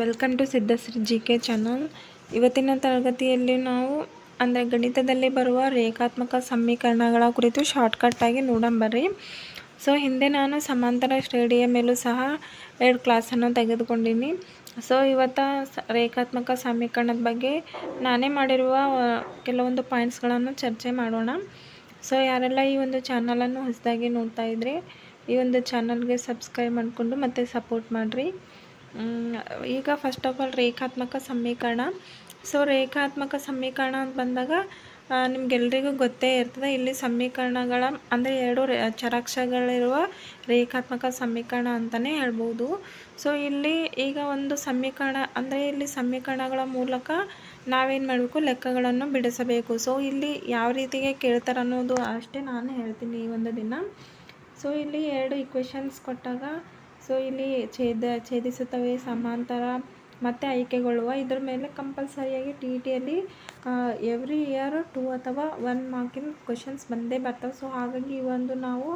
Welcome to Siddhashri G K channel ಇವತ್ತಿನ ತರಗತಿಯಲ್ಲಿ ನಾವು, ಅಂದರೆ ಗಣಿತದಲ್ಲಿ ಬರುವ ರೇಖಾತ್ಮಕ ಸಮೀಕರಣಗಳ ಕುರಿತು ಶಾರ್ಟ್ಕಟ್ಟಾಗಿ ನೋಡಂಬರ್ರಿ ಸೊ ಹಿಂದೆ ನಾನು ಸಮಾಂತರ ಶ್ರೇಣಿಯ ಮೇಲೂ ಸಹ ಎರಡು ಕ್ಲಾಸನ್ನು ತೆಗೆದುಕೊಂಡಿನಿ. ಸೊ ಇವತ್ತು ರೇಖಾತ್ಮಕ ಸಮೀಕರಣದ ಬಗ್ಗೆ ನಾನೇ ಮಾಡಿರುವ ಕೆಲವೊಂದು ಪಾಯಿಂಟ್ಸ್ಗಳನ್ನು ಚರ್ಚೆ ಮಾಡೋಣ. ಸೊ ಯಾರೆಲ್ಲ ಈ ಒಂದು ಚಾನಲನ್ನು ಹೊಸದಾಗಿ ನೋಡ್ತಾ ಇದ್ರಿ, ಈ ಒಂದು ಚಾನಲ್ಗೆ ಸಬ್ಸ್ಕ್ರೈಬ್ ಮಾಡಿಕೊಂಡು ಮತ್ತು ಸಪೋರ್ಟ್ ಮಾಡಿರಿ. ಈಗ ಫಸ್ಟ್ ಆಫ್ ಆಲ್ ರೇಖಾತ್ಮಕ ಸಮೀಕರಣ. ಸೊ ರೇಖಾತ್ಮಕ ಸಮೀಕರಣ ಅಂತ ಬಂದಾಗ ನಿಮಗೆಲ್ರಿಗೂ ಗೊತ್ತೇ ಇರ್ತದೆ. ಇಲ್ಲಿ ಸಮೀಕರಣಗಳ, ಅಂದರೆ ಎರಡು ರೇ ಚರಾಕ್ಷಗಳಿರುವ ರೇಖಾತ್ಮಕ ಸಮೀಕರಣ ಅಂತಲೇ ಹೇಳ್ಬೋದು. ಸೊ ಇಲ್ಲಿ ಈಗ ಒಂದು ಸಮೀಕರಣ, ಅಂದರೆ ಇಲ್ಲಿ ಸಮೀಕರಣಗಳ ಮೂಲಕ ನಾವೇನು ಮಾಡಬೇಕು? ಲೆಕ್ಕಗಳನ್ನು ಬಿಡಿಸಬೇಕು. ಸೊ ಇಲ್ಲಿ ಯಾವ ರೀತಿಗೆ ಕೇಳ್ತಾರೆ ಅನ್ನೋದು ಅಷ್ಟೇ ನಾನು ಹೇಳ್ತೀನಿ ಈ ಒಂದು ದಿನ. ಸೊ ಇಲ್ಲಿ ಎರಡು ಇಕ್ವೇಷನ್ಸ್ ಕೊಟ್ಟಾಗ ಸೊ ಇಲ್ಲಿ ಛೇದ, ಛೇದಿಸುತ್ತವೆ, ಸಮಾಂತರ ಮತ್ತು ಆಯ್ಕೆಗೊಳ್ಳುವ. ಇದರ ಮೇಲೆ ಕಂಪಲ್ಸರಿಯಾಗಿ ಟಿ ಇ ಟಿಯಲ್ಲಿ ಎವ್ರಿ ಇಯರ್ ಟೂ ಅಥವಾ ಒನ್ ಮಾರ್ಕಿನ ಕ್ವಶನ್ಸ್ ಬಂದೇ ಬರ್ತವೆ. ಸೊ ಹಾಗಾಗಿ ಈ ಒಂದು ನಾವು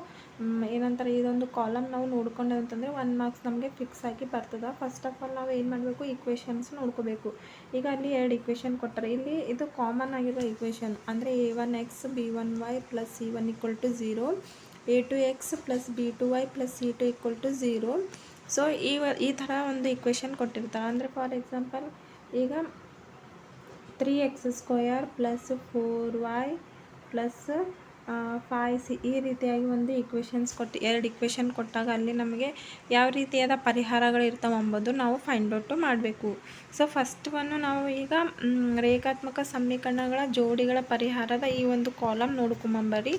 ಏನಂತಾರೆ ಇದೊಂದು ಕಾಲಮ್ ನಾವು ನೋಡ್ಕೊಂಡೇವೆ ಅಂತಂದರೆ ಒನ್ ಮಾರ್ಕ್ಸ್ ನಮಗೆ ಫಿಕ್ಸ್ ಆಗಿ ಬರ್ತದೆ. ಫಸ್ಟ್ ಆಫ್ ಆಲ್ ನಾವು ಏನು ಮಾಡಬೇಕು? ಇಕ್ವೇಷನ್ಸ್ ನೋಡ್ಕೋಬೇಕು. ಈಗ ಅಲ್ಲಿ ಎರಡು ಇಕ್ವೇಷನ್ ಕೊಟ್ಟಾರೆ. ಇಲ್ಲಿ ಇದು ಕಾಮನ್ ಆಗಿರೋ ಇಕ್ವೇಷನ್ ಅಂದರೆ a one x b one y plus c one equal to zero a two x plus b two y plus c two equal to zero so ಈ ಈ ಥರ ಒಂದು ಇಕ್ವೇಷನ್ ಕೊಟ್ಟಿರ್ತಾರೆ. ಅಂದರೆ ಫಾರ್ ಎಕ್ಸಾಂಪಲ್ ಈಗ three x square plus four y plus five c ಈ ರೀತಿಯಾಗಿ ಒಂದು ಇಕ್ವೇಷನ್ಸ್ ಕೊಟ್ಟು ಎರಡು ಇಕ್ವೇಷನ್ ಕೊಟ್ಟಾಗ ಅಲ್ಲಿ ನಮಗೆ ಯಾವ ರೀತಿಯಾದ ಪರಿಹಾರಗಳು ಇರ್ತಾವೆ ಅಂಬೋದು ನಾವು ಫೈಂಡ್ ಔಟು ಮಾಡಬೇಕು. ಸೊ ಫಸ್ಟ್ ಒನ್ನು ನಾವು ಈಗ ರೇಖಾತ್ಮಕ ಸಮೀಕರಣಗಳ ಜೋಡಿಗಳ ಪರಿಹಾರದ ಈ ಒಂದು ಕಾಲಮ್ ನೋಡ್ಕೊಂಬಂಬರಿ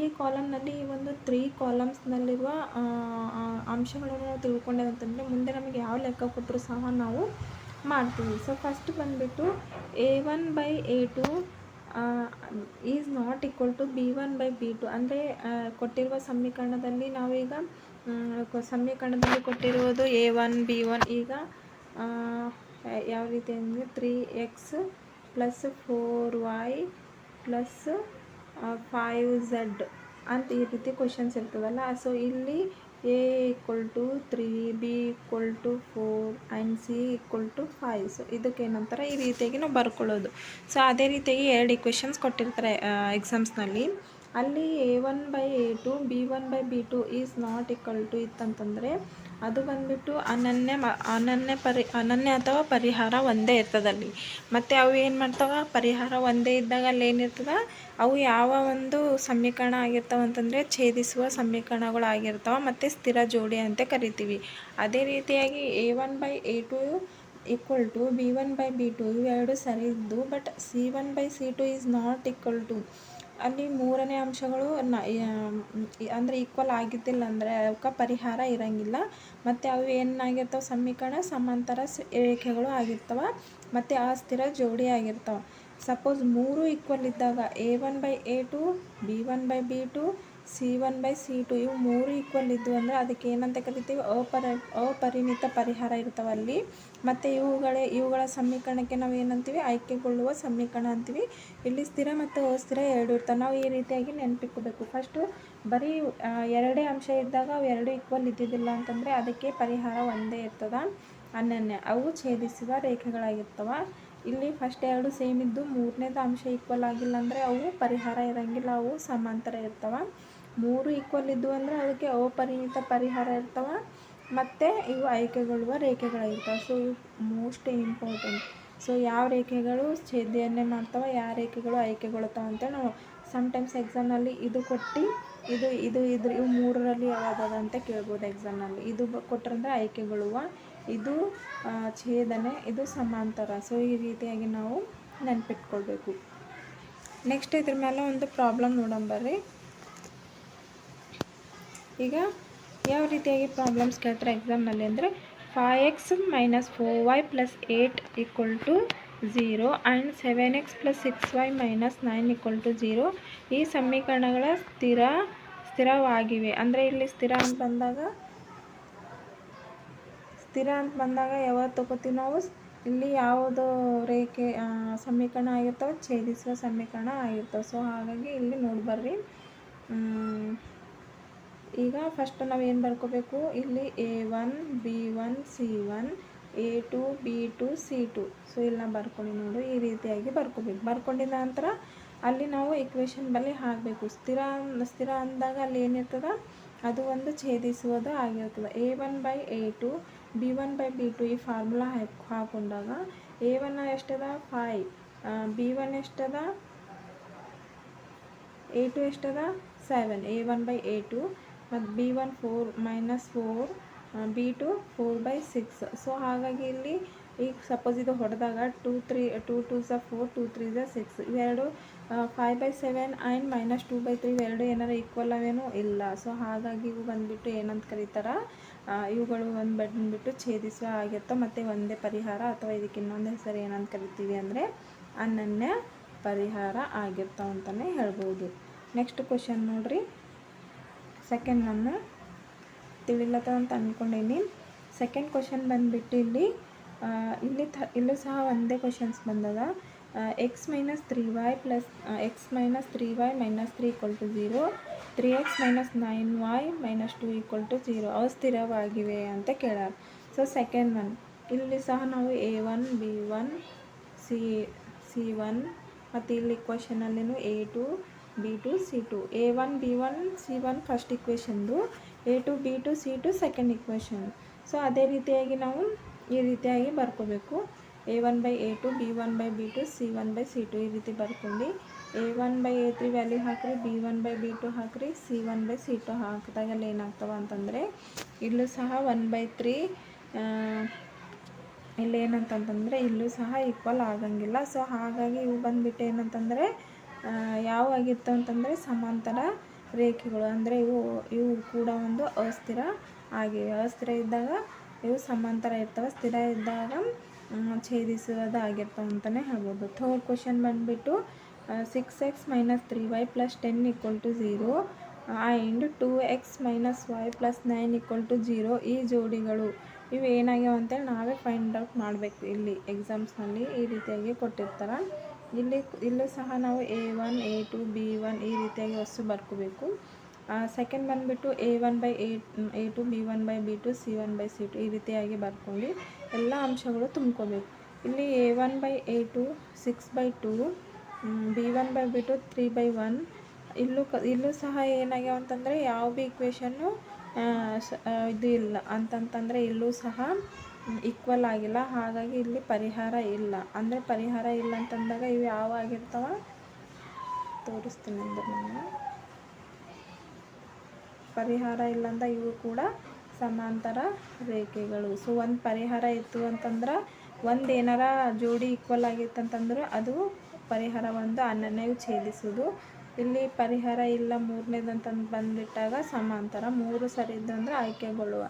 ಈ ಕಾಲಮ್ನಲ್ಲಿ ಈ ಒಂದು ತ್ರೀ ಕಾಲಮ್ಸ್ನಲ್ಲಿರುವ ಅಂಶಗಳನ್ನು ನಾವು ತಿಳ್ಕೊಂಡೇವಂತಂದರೆ ಮುಂದೆ ನಮಗೆ ಯಾವ ಲೆಕ್ಕ ಕೊಟ್ಟರು ಸಹ ನಾವು ಮಾಡ್ತೀವಿ. ಸೊ ಫಸ್ಟ್ ಬಂದುಬಿಟ್ಟು A one by A two is not equal to B one by B two ಅಂದರೆ ಕೊಟ್ಟಿರುವ ಸಮೀಕರಣದಲ್ಲಿ ನಾವೀಗ ಸಮೀಕರಣದಲ್ಲಿ ಕೊಟ್ಟಿರುವುದು ಎ ಒನ್ ಬಿ ಒನ್ ಈಗ ಯಾವ ರೀತಿ ಅಂದರೆ three x plus four y plus five z ಅಂತ ಈ ರೀತಿ ಕ್ವಶನ್ಸ್ ಇರ್ತದಲ್ಲ. ಸೊ ಇಲ್ಲಿ a equal to three b equal to four and c equal to five so ಇದಕ್ಕೆ ಏನಂತಾರೆ? ಈ ರೀತಿಯಾಗಿ ನಾವು ಬರ್ಕೊಳ್ಳೋದು. ಸೊ ಅದೇ ರೀತಿಯಾಗಿ ಎರಡು ಇಕ್ವೇಷನ್ಸ್ ಕೊಟ್ಟಿರ್ತಾರೆ ಎಕ್ಸಾಮ್ಸ್ನಲ್ಲಿ ಅಲ್ಲಿ a one by a two b one by b two is not equal to ಇತ್ತಂತಂದರೆ ಅದು ಬಂದುಬಿಟ್ಟು ಅನನ್ಯ ಮ, ಅನನ್ಯ ಪರಿ, ಅನನ್ಯ ಅಥವಾ ಪರಿಹಾರ ಒಂದೇ ಇರ್ತದಲ್ಲಿ. ಮತ್ತು ಅವು ಏನು ಮಾಡ್ತಾವೆ? ಪರಿಹಾರ ಒಂದೇ ಇದ್ದಾಗ ಅಲ್ಲಿ ಏನಿರ್ತದೆ ಅವು ಯಾವ ಒಂದು ಸಮೀಕರಣ ಆಗಿರ್ತಾವೆ ಅಂತಂದರೆ ಛೇದಿಸುವ ಸಮೀಕರಣಗಳು ಆಗಿರ್ತಾವೆ ಮತ್ತು ಸ್ಥಿರ ಜೋಡಿ ಅಂತ ಕರಿತೀವಿ. ಅದೇ ರೀತಿಯಾಗಿ a one by a two equal to b one by b two ಇವೆರಡು ಸರಿ ಇದ್ದು but c one by c two is not equal to ಅಲ್ಲಿ ಮೂರನೇ ಅಂಶಗಳು ನ ಅಂದರೆ ಈಕ್ವಲ್ ಆಗಿದ್ದಿಲ್ಲ ಅಂದರೆ ಅವಕ್ಕೆ ಪರಿಹಾರ ಇರಂಗಿಲ್ಲ. ಮತ್ತು ಅವು ಏನಾಗಿರ್ತವೆ? ಸಮೀಕರಣ, ಸಮಾಂತರ ರೇಖೆಗಳು ಆಗಿರ್ತವೆ. ಮತ್ತು ಆ ಸ್ಥಿರ ಜೋಡಿ ಆಗಿರ್ತವೆ. ಸಪೋಸ್ ಮೂರು ಈಕ್ವಲ್ ಇದ್ದಾಗ a one by a two b one by b two c one by c two ಇವು ಮೂರು ಈಕ್ವಲ್ ಇದ್ವು ಅಂದರೆ ಅದಕ್ಕೆ ಏನಂತ ಕರಿತೀವಿ? ಅಪರ ಅಪರಿಮಿತ ಪರಿಹಾರ ಇರ್ತಾವೆ ಅಲ್ಲಿ. ಮತ್ತು ಇವುಗಳೇ, ಇವುಗಳ ಸಮೀಕರಣಕ್ಕೆ ನಾವು ಏನಂತೀವಿ? ಆಯ್ಕೆಗೊಳ್ಳುವ ಸಮೀಕರಣ ಅಂತೀವಿ. ಇಲ್ಲಿ ಸ್ಥಿರ ಮತ್ತು ಅಸ್ಥಿರ ಎರಡು ಇರ್ತವೆ. ನಾವು ಈ ರೀತಿಯಾಗಿ ನೆನಪಿಟ್ಕೋಬೇಕು. ಫಸ್ಟು ಬರೀ ಎರಡೇ ಅಂಶ ಇದ್ದಾಗ ಅವು ಎರಡು ಈಕ್ವಲ್ ಇದ್ದಿದ್ದಿಲ್ಲ ಅಂತಂದರೆ ಅದಕ್ಕೆ ಪರಿಹಾರ ಒಂದೇ ಇರ್ತದೆ. ಅನನ್ಯ. ಅವು ಛೇದಿಸುವ ರೇಖೆಗಳಾಗಿರ್ತವೆ. ಇಲ್ಲಿ ಫಸ್ಟ್ ಎರಡು ಸೇಮ್ ಇದ್ದು ಮೂರನೇದು ಅಂಶ ಈಕ್ವಲ್ ಆಗಿಲ್ಲ ಅಂದರೆ ಅವು ಪರಿಹಾರ ಇರಂಗಿಲ್ಲ. ಅವು ಸಮಾಂತರ ಇರ್ತವೆ. ಮೂರು ಈಕ್ವಲ್ ಇದ್ವು ಅಂದರೆ ಅದಕ್ಕೆ ಅಪರಿಮಿತ ಪರಿಹಾರ ಇರ್ತವೆ. ಮತ್ತು ಇವು ಆಯ್ಕೆಗೊಳ್ಳುವ ರೇಖೆಗಳಾಗಿರ್ತವೆ ಸೊ ಇವು ಮೋಸ್ಟ್ ಇಂಪಾರ್ಟೆಂಟ್ ಸೊ ಯಾವ ರೇಖೆಗಳು? ಛೇದನೆ ಮಾಡ್ತಾವೆ. ಯಾವ ರೇಖೆಗಳು? ಆಯ್ಕೆಗೊಳ್ತಾವೆ ಅಂತೇಳಿ ನಾವು ಸಮ್ಟೈಮ್ಸ್ ಎಕ್ಸಾಮ್ನಲ್ಲಿ ಇದು ಕೊಟ್ಟು, ಇದು ಇದು ಇದ್ರ ಇವು ಮೂರರಲ್ಲಿ ಯಾವ್ದಾದ ಅಂತ ಕೇಳ್ಬೋದು ಎಕ್ಸಾಮ್ನಲ್ಲಿ ಇದು ಆಯ್ಕೆಗಳು ಆಯ್ಕೆಗೊಳ್ಳುವ ಇದು ಛೇದನೆ, ಇದು ಸಮಾಂತರ. ಸೊ ಈ ರೀತಿಯಾಗಿ ನಾವು ನೆನ್ಪಿಟ್ಕೊಳ್ಬೇಕು. ನೆಕ್ಸ್ಟ್ ಇದ್ರ ಮೇಲೆ ಒಂದು ಪ್ರಾಬ್ಲಮ್ ನೋಡಂಬರ್ರಿ ಈಗ ಯಾವ ರೀತಿಯಾಗಿ ಪ್ರಾಬ್ಲಮ್ಸ್ ಕೇಳ್ತಾರೆ ಎಕ್ಸಾಮ್ನಲ್ಲಿ ಅಂದರೆ five x minus four y plus eight equal to zero and seven x plus six y minus nine equal to zero ಈ ಸಮೀಕರಣಗಳ ಸ್ಥಿರ ಸ್ಥಿರವಾಗಿವೆ. ಅಂದರೆ ಇಲ್ಲಿ ಸ್ಥಿರ ಅಂತ ಬಂದಾಗ ಸ್ಥಿರ ಅಂತ ಬಂದಾಗ ಯಾವತ್ತು ತಗೋತೀವಿ ನಾವು? ಇಲ್ಲಿ ಯಾವುದು ರೇಖೆ ಸಮೀಕರಣ ಆಗಿರ್ತವೆ ಛೇದಿಸುವ ಸಮೀಕರಣ ಆಗಿರ್ತವೆ. ಸೊ ಹಾಗಾಗಿ ಇಲ್ಲಿ ನೋಡಿ ಬರ್ರಿ. ಮ್, ಈಗ ಫಸ್ಟ್ ನಾವು ಏನು ಬರ್ಕೋಬೇಕು? ಇಲ್ಲಿ a one b one c one a two b two c two so ಇಲ್ಲಿ ನಾವು ಬರ್ಕೊಂಡು ನೋಡು. ಈ ರೀತಿಯಾಗಿ ಬರ್ಕೋಬೇಕು. ಬರ್ಕೊಂಡಿದ್ದ ನಂತರ ಅಲ್ಲಿ ನಾವು ಇಕ್ವೇಷನ್ ಬಳಿ ಹಾಕಬೇಕು. ಸ್ಥಿರ ಸ್ಥಿರ ಅಂದಾಗ ಅಲ್ಲಿ ಏನಿರ್ತದ? ಅದು ಒಂದು ಛೇದಿಸುವುದು ಆಗಿರ್ತದೆ. A one by a two b one by b two ಈ ಫಾರ್ಮುಲಾ ಹಾಕಿ, ಹಾಕೊಂಡಾಗ ಎ ಒನ್ ಎಷ್ಟದ? ಫೈ ಬಿ ಒನ್ ಎಷ್ಟದ? A two ಎಷ್ಟದ? Seven a one by a two ಮತ್ತು b one four minus four b two four by six so ಹಾಗಾಗಿ ಇಲ್ಲಿ ಈಗ suppose ಇದು ಹೊಡೆದಾಗ ಟೂ ತ್ರೀ ಟೂ ಟೂ ಸ ಫೋರ್ ಟೂ ತ್ರೀ ಝ ಸಿಕ್ಸ್ ಇವೆರಡು five by seven and minus two by three ಇವೆರಡು ಏನಾರು ಈಕ್ವಲ್ ಅವೇನೂ ಇಲ್ಲ. ಸೊ ಹಾಗಾಗಿ ಇವು ಬಂದುಬಿಟ್ಟು ಏನಂತ ಕರೀತಾರೆ? ಇವುಗಳು ಒಂದು ಬಂದುಬಿಟ್ಟು ಛೇದಿಸುವ ಆಗಿರ್ತವೆ ಮತ್ತು ಒಂದೇ ಪರಿಹಾರ ಅಥವಾ ಇದಕ್ಕೆ ಇನ್ನೊಂದು ಹೆಸರು ಏನಂತ ಕರಿತೀವಿ ಅಂದರೆ ಅನನ್ಯ ಪರಿಹಾರ ಆಗಿರ್ತಾವೆ ಅಂತಲೇ ಹೇಳ್ಬೋದು. ನೆಕ್ಸ್ಟ್ ಕ್ವಶನ್ ನೋಡ್ರಿ. ಸೆಕೆಂಡ್ ನಾನು ತಿಳಿಲತ್ತದ ಅಂತ ಅಂದ್ಕೊಂಡೀನಿ ಸೆಕೆಂಡ್ ಕ್ವಶನ್ ಬಂದುಬಿಟ್ಟು ಇಲ್ಲಿ ಇಲ್ಲಿ ಥ ಇಲ್ಲೂ ಸಹ ಒಂದೇ ಕ್ವಶನ್ಸ್ ಬಂದದ. X minus three y plus x minus three y minus three equal to zero three x minus nine y minus two equal to zero ಅವು ಸ್ಥಿರವಾಗಿವೆ ಅಂತ ಕೇಳ್ಯಾರ ಸೊ ಸೆಕೆಂಡ್ ಒನ್ ಇಲ್ಲಿ ಸಹ ನಾವು a one b one c c one ಮತ್ತು ಇಲ್ಲಿ ಕ್ವಶನಲ್ಲಿನೂ a two b two c two, a one, b one, c one first ಇಕ್ವೇಷನ್ದು a two, b two, c two second equation so ಅದೇ ರೀತಿಯಾಗಿ ನಾವು ಈ ರೀತಿಯಾಗಿ ಬರ್ಕೋಬೇಕು. A one by a two, b one by b two, c one by c two ಈ ರೀತಿ ಬರ್ಕೊಂಡು a one by a three value ಹಾಕ್ರಿ, b one by b two ಹಾಕ್ರಿ, c one by c two ಹಾಕಿದಾಗೆಲ್ಲ ಏನಾಗ್ತವೆ ಅಂತಂದರೆ ಇಲ್ಲೂ ಸಹ one by three ಇಲ್ಲೇನಂತಂತಂದರೆ ಇಲ್ಲೂ ಸಹ ಈಕ್ವಲ್ ಆಗಂಗಿಲ್ಲ. ಸೊ ಹಾಗಾಗಿ ಇವು ಬಂದ್ಬಿಟ್ಟು ಏನಂತಂದರೆ ಯಾವ ಆಗಿರ್ತವೆ ಅಂತಂದರೆ ಸಮಾಂತರ ರೇಖೆಗಳು. ಅಂದರೆ ಇವು ಇವು ಕೂಡ ಒಂದು ಅಸ್ಥಿರ ಆಗಿವೆ. ಅಸ್ಥಿರ ಇದ್ದಾಗ ಇವು ಸಮಾಂತರ ಇರ್ತವೆ. ಸ್ಥಿರ ಇದ್ದಾಗ ಮ್, ಛೇದಿಸುವುದಾಗಿರ್ತವೆ ಅಂತಲೇ ಹೇಳ್ಬೋದು. ಥರ್ಡ್ ಕ್ವಶನ್ ಬಂದುಬಿಟ್ಟು six x minus three y plus ten equal to zero and two x minus y plus nine equal to zero ಈ ಜೋಡಿಗಳು ಇವು ಏನಾಗ್ಯಾವ ಅಂತೇಳಿ ನಾವೇ ಫೈಂಡ್ ಔಟ್ ಮಾಡಬೇಕು. ಇಲ್ಲಿ ಎಕ್ಸಾಮ್ಸ್ನಲ್ಲಿ ಈ ರೀತಿಯಾಗಿ ಕೊಟ್ಟಿರ್ತಾರೆ. ಇಲ್ಲಿ ಇಲ್ಲೂ ಸಹ ನಾವು a one a two b one ಈ ರೀತಿಯಾಗಿ ವಸ್ತು ಬರ್ಕೋಬೇಕು. ಸೆಕೆಂಡ್ ಬಂದುಬಿಟ್ಟು a one by a a two b one by b two c one by c two ಈ ರೀತಿಯಾಗಿ ಬರ್ಕೊಂಡು ಎಲ್ಲ ಅಂಶಗಳು ತುಂಬ್ಕೋಬೇಕು. ಇಲ್ಲಿ a one by a two six by two b one by b two three by one ಇಲ್ಲೂ ಕ ಇಲ್ಲೂ ಸಹ ಏನಾಗ್ಯಾವ ಅಂತಂದರೆ ಯಾವ ಬಿ ಇಕ್ವೇಷನ್ನು ಇದು ಇಲ್ಲ. ಅಂತಂತಂದರೆ ಇಲ್ಲೂ ಸಹ ಈಕ್ವಲ್ ಆಗಿಲ್ಲ. ಹಾಗಾಗಿ ಇಲ್ಲಿ ಪರಿಹಾರ ಇಲ್ಲ. ಅಂದರೆ ಪರಿಹಾರ ಇಲ್ಲ ಅಂತಂದಾಗ ಇವು ಯಾವ ಆಗಿರ್ತಾವ? ತೋರಿಸ್ತೀನಿ ಅಂದ್ರೆ ನಾನು. ಪರಿಹಾರ ಇಲ್ಲ ಅಂದ ಇವು ಕೂಡ ಸಮಾಂತರ ರೇಖೆಗಳು. ಸೊ ಒಂದು ಪರಿಹಾರ ಇತ್ತು ಅಂತಂದ್ರೆ ಒಂದು ಏನಾರ ಜೋಡಿ ಈಕ್ವಲ್ ಆಗಿತ್ತು ಅಂತಂದ್ರೆ ಅದು ಪರಿಹಾರ ಒಂದು ಅನನ್ಯವು ಛೇದಿಸೋದು. ಇಲ್ಲಿ ಪರಿಹಾರ ಇಲ್ಲ ಮೂರನೇದಂತಂದು ಬಂದುಬಿಟ್ಟಾಗ ಸಮಾಂತರ ಮೂರು ಸರಿ ಇದ್ದಂದ್ರೆ ಆಯ್ಕೆಗೊಳ್ಳುವ.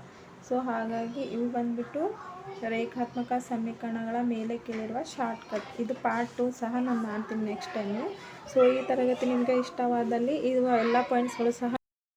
ಸೊ ಹಾಗಾಗಿ ಇವು ಬಂದುಬಿಟ್ಟು ರೇಖಾತ್ಮಕ ಸಮೀಕರಣಗಳ ಮೇಲೆ ಕೇಳಿರುವ ಶಾರ್ಟ್ ಕಟ್ ಇದು ಪಾರ್ಟ್ ಟು ಸಹ ನಾನು ಮಾಡ್ತೀನಿ ನೆಕ್ಸ್ಟ್ ಟೈಮು ಸೊ ಈ ತರಗತಿ ನಿಮಗೆ ಇಷ್ಟವಾದಲ್ಲಿ ಇದು ಎಲ್ಲ ಪಾಯಿಂಟ್ಸ್ಗಳು ಸಹ